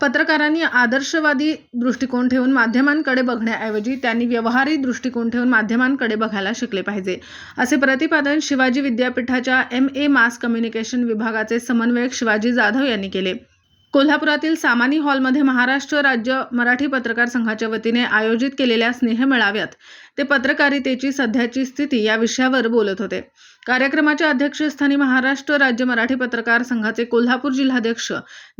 पत्रकारांनी आदर्शवादी दृष्टिकोन ठेवून माध्यमांकडे बघण्याऐवजी त्यांनी व्यवहारी दृष्टिकोन ठेवून माध्यमांकडे बघायला शिकले पाहिजे. असे प्रतिपादन शिवाजी विद्यापीठाच्या एम ए मास कम्युनिकेशन विभागाचे समन्वयक शिवाजी जाधव यांनी केले. कोल्हापुरातील सामानी हॉलमध्ये महाराष्ट्र राज्य मराठी पत्रकार संघाच्या वतीने आयोजित केलेल्या स्नेहमेळाव्यात ते पत्रकारितेची सध्याची स्थिती या विषयावर बोलत होते. कार्यक्रमाच्या अध्यक्षस्थानी महाराष्ट्र राज्य मराठी पत्रकार संघाचे कोल्हापूर जिल्हाध्यक्ष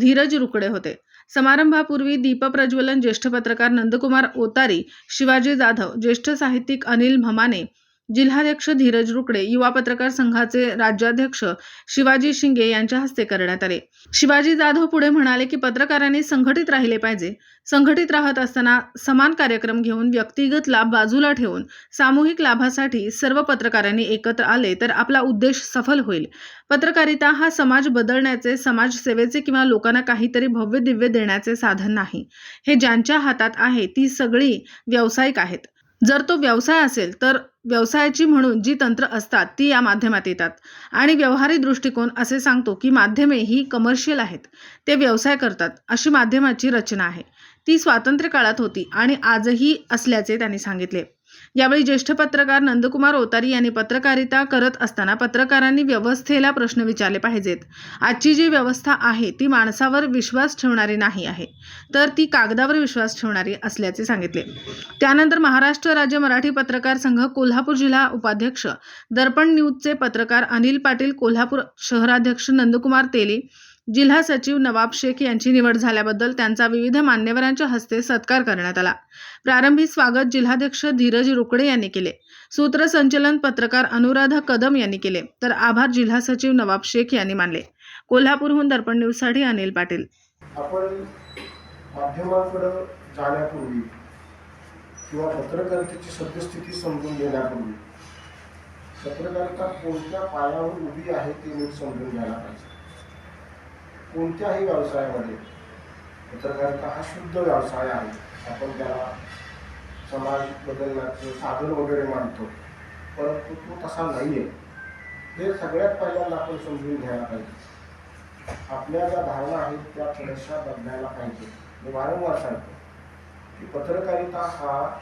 धीरज रुकडे होते. समारंभापूर्वी दीपप्रज्वलन ज्येष्ठ पत्रकार नंदकुमार ओतारी शिवाजी जाधव ज्येष्ठ साहित्यिक अनिल भमाने जिल्हाध्यक्ष धीरज रुकडे युवा पत्रकार संघाचे राज्याध्यक्ष शिवाजी शिंगे यांच्या हस्ते करण्यात आले. शिवाजी जाधव पुढे म्हणाले की पत्रकारांनी संघटित राहिले पाहिजे. संघटित राहत असताना समान कार्यक्रम घेऊन व्यक्तिगत लाभ बाजूला ठेवून सामूहिक लाभासाठी सर्व पत्रकारांनी एकत्र आले तर आपला उद्देश सफल होईल. पत्रकारिता हा समाज बदलण्याचे समाजसेवेचे किंवा लोकांना काहीतरी भव्य दिव्य देण्याचे साधन नाही. हे ज्यांच्या हातात आहे ती सगळी व्यावसायिक आहेत. जर तो व्यवसाय असेल तर व्यवसायाची म्हणून जी तंत्र असतात ती या माध्यमात येतात. आणि व्यवहारी दृष्टिकोन असे सांगतो की माध्यमे ही कमर्शियल आहेत. ते व्यवसाय करतात अशी माध्यमाची रचना आहे. ती स्वातंत्र्य काळात होती आणि आजही असल्याचे त्यांनी सांगितले. यावेळी ज्येष्ठ पत्रकार नंदकुमार ओतारी यांनी पत्रकारिता करत असताना पत्रकारांनी व्यवस्थेला प्रश्न विचारले पाहिजेत. आजची जी व्यवस्था आहे ती माणसावर विश्वास ठेवणारी नाही आहे. तर ती कागदावर विश्वास ठेवणारी असल्याचे सांगितले. त्यानंतर महाराष्ट्र राज्य मराठी पत्रकार संघ कोल्हापूर जिल्हा उपाध्यक्ष दर्पण न्यूजचे पत्रकार अनिल पाटील कोल्हापूर शहराध्यक्ष नंदकुमार तेली जिल्हा सचिव नवाब शेख यांची निवड झाल्याबद्दल त्यांचा विविध मान्यवरांच्या हस्ते सत्कार करण्यात आला. प्रारंभी स्वागत जिल्हाध्यक्ष धीरज रुकडे यांनी केले. सूत्रसंचलन पत्रकार अनुराधा कदम यांनी केले. तर आभार जिल्हा सचिव नवाब शेख यांनी मानले. कोल्हापूरहून दर्पण न्यूजसाठी अनिल पाटील. आपण माध्यमाकडे जाण्यापूर्वी किंवा पत्रकारितेची सद्यस्थिती समजून घेण्यापूर्वी पत्रकारिता कोणत्या पायावर उभी आहे ते नीट समजून घ्यायला पाहिजे. कोणत्याही व्यवसायामध्ये. पत्रकारिता हा शुद्ध व्यवसाय आहे. आपण त्याला समाज बदलण्याचं साधन वगैरे मानतो. परंतु तो तसा नाही आहे हे सगळ्यात पहिल्यांदा आपण समजून घ्यायला पाहिजे. आपल्या ज्या भावना आहेत त्या थोड्याशा बदलायला पाहिजे. मी वारंवार सांगतो. की पत्रकारिता हा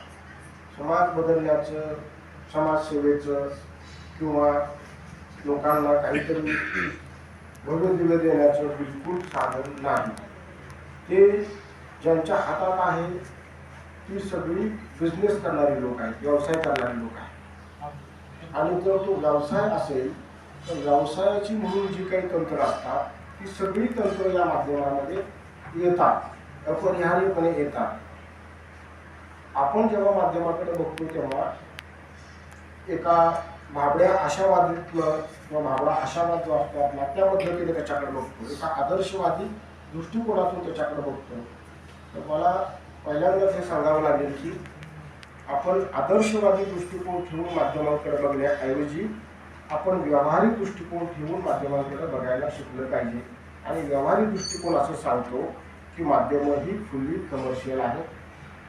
समाज बदलण्याचं समाजसेवेचं किंवा लोकांना काहीतरी भगवतीला देण्याचं बिलकुल साधन नाही. ते ज्यांच्या हातात आहे ती सगळी बिझनेस करणारी लोक आहेत व्यवसाय करणारी लोक आहेत. आणि जर तो व्यवसाय असेल तर व्यवसायाची म्हणून जी काही तंत्र असतात ती सगळी तंत्र या माध्यमामध्ये येतात अपरिहार्यपणे येतात. आपण जेव्हा माध्यमाकडे बघतो तेव्हा एका भाबड्या आशावादीत्व किंवा भाबडा आशावाद जो असतो आपला त्या पद्धतीने त्याच्याकडे बघतो. एका आदर्शवादी दृष्टिकोनातून त्याच्याकडे बघतो. तर मला पहिल्यांदाच हे सांगावं लागेल की आपण आदर्शवादी दृष्टिकोन ठेवून माध्यमांकडे बघण्याऐवजी आपण व्यावहारिक दृष्टिकोन ठेवून माध्यमांकडे बघायला शिकलं पाहिजे. आणि व्यावहारिक दृष्टिकोन असं सांगतो की माध्यमं ही फुल्ली कमर्शियल आहेत.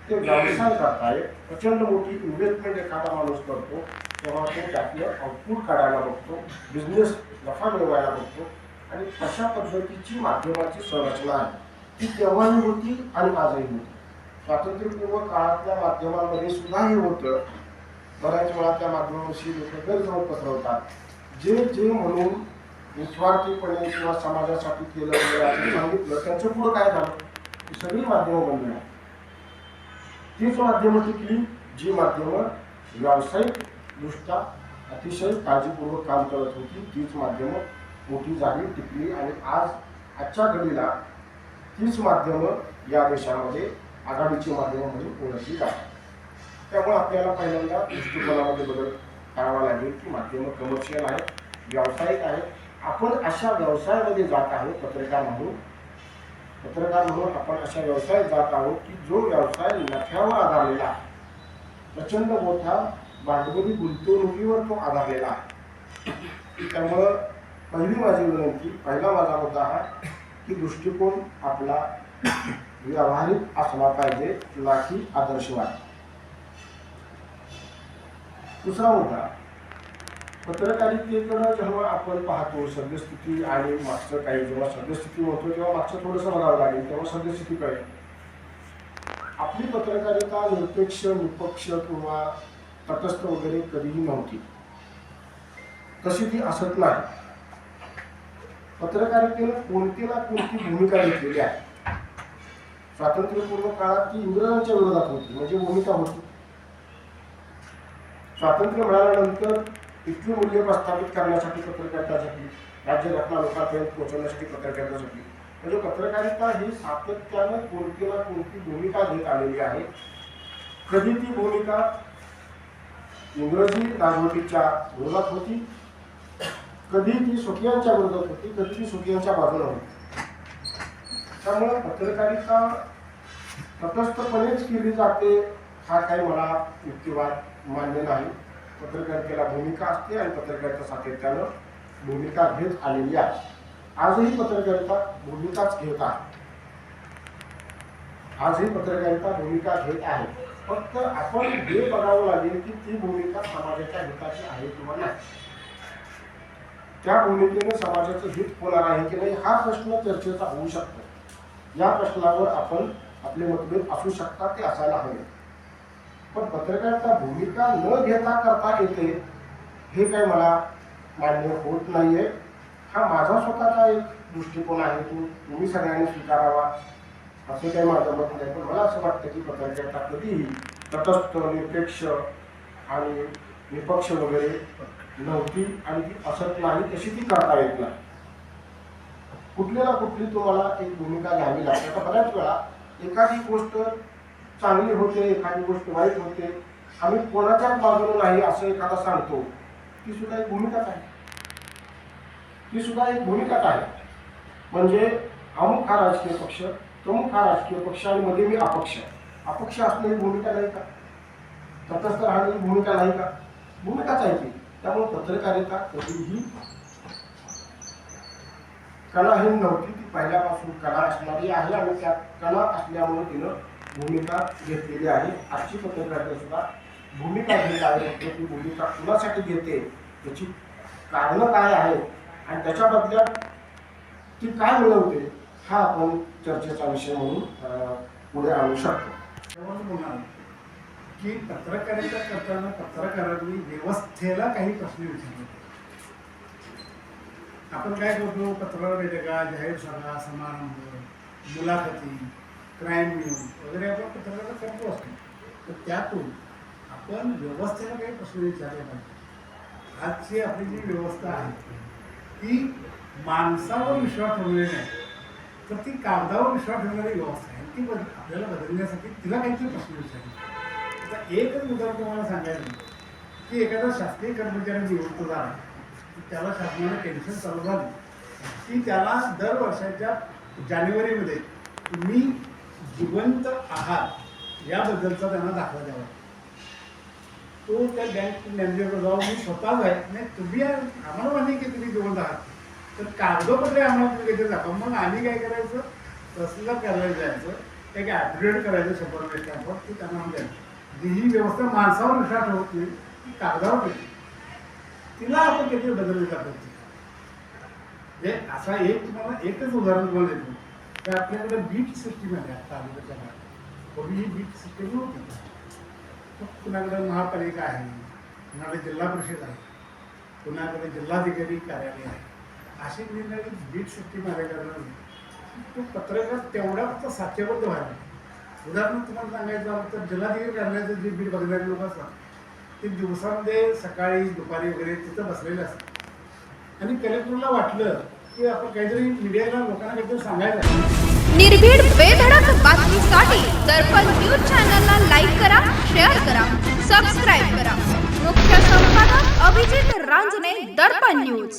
ते व्यवसाय करताय प्रचंड मोठी इन्व्हेस्टमेंट एखादा माणूस करतो. तेव्हा तो त्यातलं आउटपुट काढायला बघतो बिझनेस नफा मिळवायला बघतो आणि अशा पद्धतीची माध्यमाची संरचना आहे. ती तेव्हाही होती आणि आजही होती. स्वातंत्र्यपूर्व काळातल्या माध्यमांमध्ये सुद्धा हे होतं. बऱ्याच वेळा त्या माध्यमाविषयी लोक गैरसमज पसरवतात. जे जे म्हणून निस्वार्थीपणे किंवा समाजासाठी केलं असं सांगितलं त्यांचं पुढं काय झालं? ही सगळी माध्यमं बनली आहेत. तीच माध्यमं टिकली जी माध्यमं व्यावसायिक दृष्ट्या अतिशय काळजीपूर्वक काम करत होती. तीच माध्यमं मोठी झाली टिकली आणि आज आजच्या घडीला तीच माध्यमं या देशामध्ये आघाडीची माध्यमं म्हणून ओळखली जातात. त्यामुळे आपल्याला पहिल्यांदा दृष्टिकोनामध्ये बदल करावा लागेल की माध्यमं कमर्शियल आहे व्यावसायिक आहे आपण अशा व्यवसायामध्ये जात आहोत पत्रकार म्हणून. पत्रकार म्हणून आपण अशा व्यवसायात जात आहोत की जो व्यवसाय नफ्यावर आधारलेला आहे. प्रचंड मोठा भांडवली गुंतवणुकीवर तो आधारलेला आहे. त्यामुळं पहिली माझी विनंती पहिला माझा मुद्दा हा की दृष्टिकोन आपला व्यावहारिक असला पाहिजे लाखी की आदर्शवाद दुसरा मुद्दा पत्रकारितेकडं जेव्हा आपण पाहतो सद्यस्थिती आणि मागचं काही जेव्हा सद्यस्थिती होतो तेव्हा मागचं थोडंसं बघावं लागेल तेव्हा सद्यस्थिती कळेल. आपली पत्रकारिता निरपेक्ष निपक्ष किंवा तटस्थ वगैरे कधीही नव्हती. तशी ती असत नाही. पत्रकारितेनं कोणती ना कोणती भूमिका घेतलेली आहे? स्वातंत्र्यपूर्व काळात ती इंग्रजांच्या विरोधात होती म्हणजे भूमिका होती. स्वातंत्र्य मिळाल्यानंतर इथली मूल्य प्रस्थापित करण्यासाठी पत्रकारिता झाली राज्यघटना लोकांपर्यंत पोहोचवण्यासाठी पत्रकारिता झाली म्हणजे पत्रकारिता ही सातत्यानं कोणती ना कोणती भूमिका घेत आलेली आहे? कधी ती भूमिका इंग्रजी राजवटीच्या विरोधात होती. कधी ती सुखियांच्या विरोधात होती कधी ती सुखियांच्या बाजूला होती. त्यामुळे पत्रकारिता तटस्थपणेच केली जाते हा काही मला युक्तिवाद मान्य नाही. पत्रकारितेला भूमिका असते आणि पत्रकारिता सातत्यानं भूमिका घेत आलेली आहे. आजही पत्रकारिता भूमिकाच घेत आहे. आजही पत्रकारिता भूमिका घेत आहे. फक्त आपण हे बघावं लागेल की ती भूमिका समाजाच्या हिताची आहे किंवा नाही. त्या भूमिकेने समाजाचं हित होणार आहे की नाही हा प्रश्न चर्चेचा होऊ शकतो. या प्रश्नावर आपण आपले मतभेद असू शकतात ते असायला हवे. पण पत्रकारांचा भूमिका न घेता करता येते हे काय मला मान्य होत नाहीये. हा माझा स्वतःचा एक दृष्टिकोन आहे तो तुम्ही सगळ्यांनी स्वीकारावा. असं काही माझं मत नाही. पण मला असं वाटतं की पत्रकारिता कधीही तटस्थ निरपेक्ष आणि निपक्ष वगैरे नव्हती आणि ती असत नाही तशी ती करता येत नाही. कुठली ना कुठली तुम्हाला एक भूमिका घ्यावी लागते. आता बऱ्याच वेळा एखादी गोष्ट चांगली होते एखादी गोष्ट वाईट होते आम्ही कोणाच्याच बाजूने नाही असं एखादा सांगतो. ती सुद्धा एक भूमिकाच आहे. ती सुद्धा एक भूमिकाच आहे. म्हणजे अमुक हा राजकीय पक्ष प्रमुख हा राजकीय पक्ष आणि मध्ये मी अपक्ष अपक्ष असलेली भूमिका नाही का? तटस्थ राहणे भूमिका नाही का? भूमिकाच आहे. ती त्यामुळे पत्रकारिता कधीही कलाहीन नव्हती ती पहिल्यापासून कला असणारी आहे आणि त्या कला असल्यामुळे तिनं भूमिका घेतलेली आहे. आजची पत्रकारिता सुद्धा भूमिका घेत आहे. म्हणजे ती भूमिका कुणासाठी घेते? त्याची कारणं काय आहेत? आणि त्याच्या बदल्यात ती काय मिळवते? हा आपण चर्चेचा विषय म्हणून पुढे आणू शकतो. तेव्हाच म्हणाल की पत्रकारिता करताना पत्रकारांनी व्यवस्थेला काही प्रश्न विचारले. आपण काय करतो? पत्रकार बैठका जाहीर सभा समारंभ मुलाखती क्राईम न्यूज वगैरे आपण पत्रकार करतो असतो. तर त्यातून आपण व्यवस्थेला काही प्रश्न विचारले पाहिजे. आजची आपली जी व्यवस्था आहे ती माणसावर विश्वास ठेवलेली नाही. तर ती कागदावर विश्वास ठेवणारी व्यवस्था आहे. ती बद आपल्याला बदलण्यासाठी तिला काहीतरी प्रश्न विचारले आता एकच उदाहरण तुम्हाला सांगायचं की एखादा शासकीय कर्मचारी निवृत्त झाला त्याला शासनाने पेन्शन चालू झाली. की त्याला दर वर्षाच्या जानेवारीमध्ये तुम्ही जिवंत आहात याबद्दलचा त्यांना दाखला द्यावा. तो त्या बँक मॅनेजरला जाऊन मी स्वतःच आहे. नाही तुम्ही आम्हाला माहिती की तुम्ही जिवंत आहात. तर कागदोपत्रे आम्हाला तुम्ही काहीतरी दाखवा मग आम्ही काय करायचं? तसलं करायला जायचं. एक ॲफिडेविट करायचं शंभर रुपये स्टॅम्पवर ते त्यांना द्यायचं. म्हणजे ही व्यवस्था माणसावर विश्वास होत नाही ती कागदावर होती तिला आपण काहीतरी बदलले जातो म्हणजे असा एक तुम्हाला एकच उदाहरण तुम्हाला देतो. तर आपल्याकडे बीट सिस्टीम आहे आता अलीकडच्या काळात. पूर्वी ही बीट सिस्टीम नव्हती. मग कुणाकडे महापालिका आहे? कुणाकडे जिल्हा परिषद आहे? कुणाकडे जिल्हाधिकारी कार्यालय आहे? अशी निर्णय बीट सिस्टीम आहे तो पत्रकार तेवढा फक्त साध्यबद्ध व्हायला उदाहरण तुम्हाला सांगायचं आलं तर जिल्हाधिकारी करण्याचं जे बीड बघणारे लोक असतात ते दिवसामध्ये सकाळी दुपारी वगैरे तिथं बसलेले असतात. आणि कलेक्टरला वाटलं की आपण काहीतरी मीडियाला लोकांना काहीतरी सांगायचं निर्भीड बेधडक बातमीसाठी दर्पण न्यूज चॅनलला लाईक करा शेअर करा अभिजित रांजणे दर्पण न्यूज.